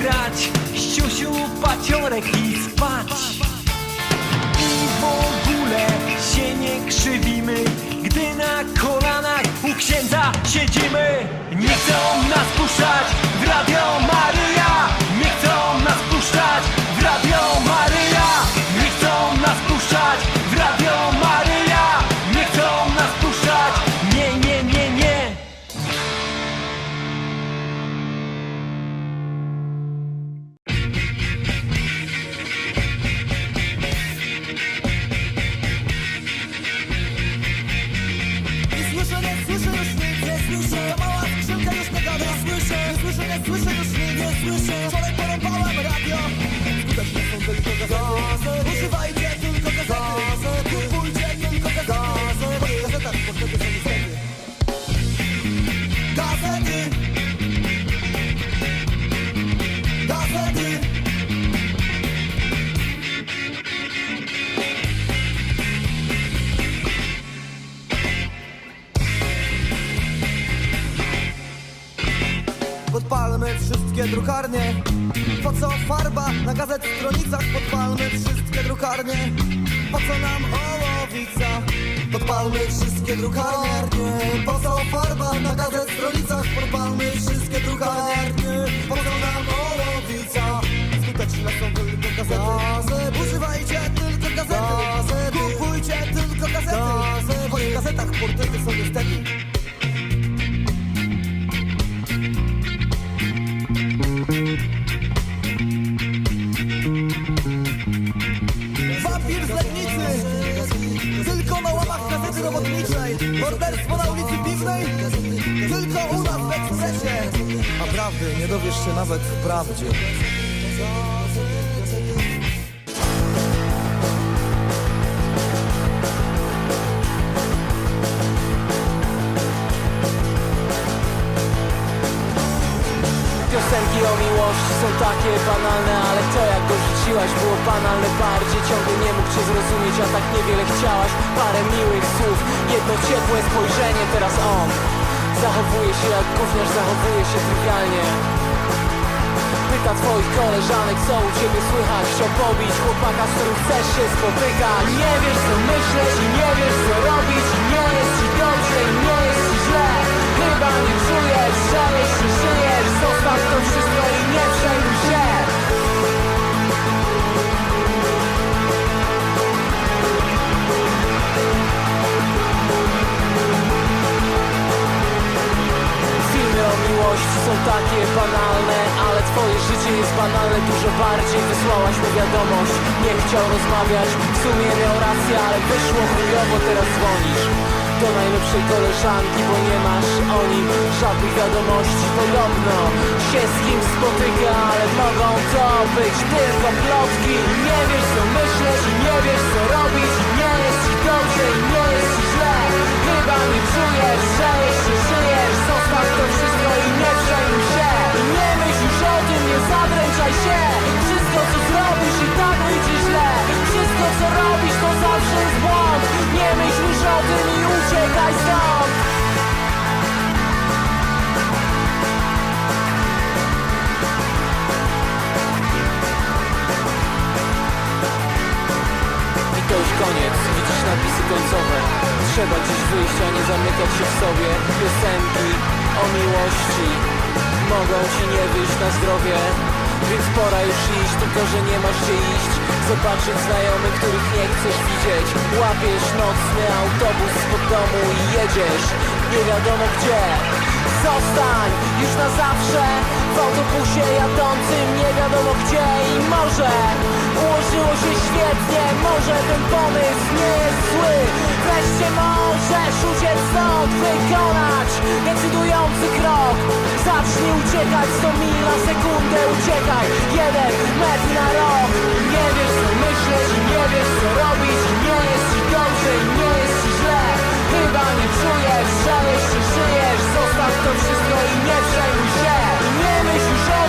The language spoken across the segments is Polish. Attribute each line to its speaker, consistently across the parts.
Speaker 1: grać, ściusiu paciorek i spać. I w ogóle się nie krzywimy, gdy na kolanach u księdza siedzimy. Nie
Speaker 2: Po co farba na gazet stronicach Podpalmy wszystkie drukarnie? Po co nam ołowica? Podpalmy wszystkie drukarnie. Po co farba na gazet stronicach Podpalmy wszystkie drukarnie? Po co nam ołowica? Skuteczne są tylko gazety. Używajcie tylko gazety. Kupujcie tylko gazety. Bo w gazetach portrety są niestety się nawet w prawdzie.
Speaker 3: Piosenki o miłości są takie banalne Ale to jak go rzuciłaś było banalne. Bardziej Ciągle nie mógł cię zrozumieć, a tak niewiele chciałaś. Parę miłych słów, jedno ciepłe spojrzenie Teraz on. Zachowuje się jak gówniarz, zachowuje się trywialnie Pyta twoich koleżanek, co u ciebie słychać? Chciał pobić chłopaka, z którym chcesz się spotykać? Nie wiesz co myśleć i nie wiesz co robić. Nie jest ci dobrze i nie jest ci źle. Chyba nie czujesz, że jeśli żyjesz Zostaw to wszystko jest banalne dużo bardziej Wysłałaś mu wiadomość, nie chciał rozmawiać W sumie miał rację, ale wyszło chujowo, teraz dzwonisz do najlepszej koleżanki, bo nie masz o nim żadnych wiadomości. Podobno się z kim spotyka, ale mogą to być tylko plotki. Nie wiesz co myśleć i nie wiesz co robić tym i uciekaj stąd. I to już koniec, widzisz napisy końcowe. Trzeba gdzieś wyjść, a nie zamykać się w sobie. Piosenki o miłości. Mogą ci nie wyjść na zdrowie Więc pora już iść, tylko że nie masz gdzie iść. Zobaczyć znajomych, których nie chcesz widzieć. Łapiesz nocny autobus spod domu i jedziesz. Nie wiadomo gdzie. Zostań już na zawsze. W autobusie jadącym nie wiadomo gdzie. I może ułożyło się świetnie. Może ten pomysł nie jest zły. Wreszcie możesz uciec stąd. Wykonać decydujący krok. Zacznij uciekać 100 mil na sekundę Uciekaj. Jeden metr na rok. Nie wiesz co myśleć i nie wiesz co robić. Nie jest ci dobrze i nie jest ci źle. Chyba nie czujesz, że jeśli żyjesz. Zostaw to wszystko i nie przejmuj się. Nie myśl już o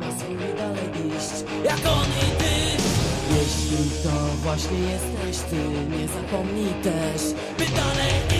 Speaker 4: Pozwól dalej iść Jak on i ty. Jeśli to właśnie jesteś ty Nie zapomnij też. By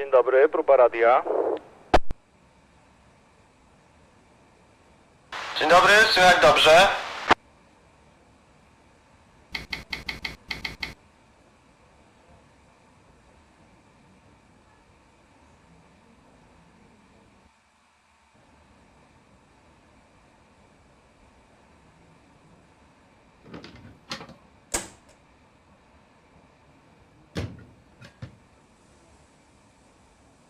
Speaker 5: Dzień dobry, próba radia.
Speaker 6: Dzień dobry, słychać dobrze?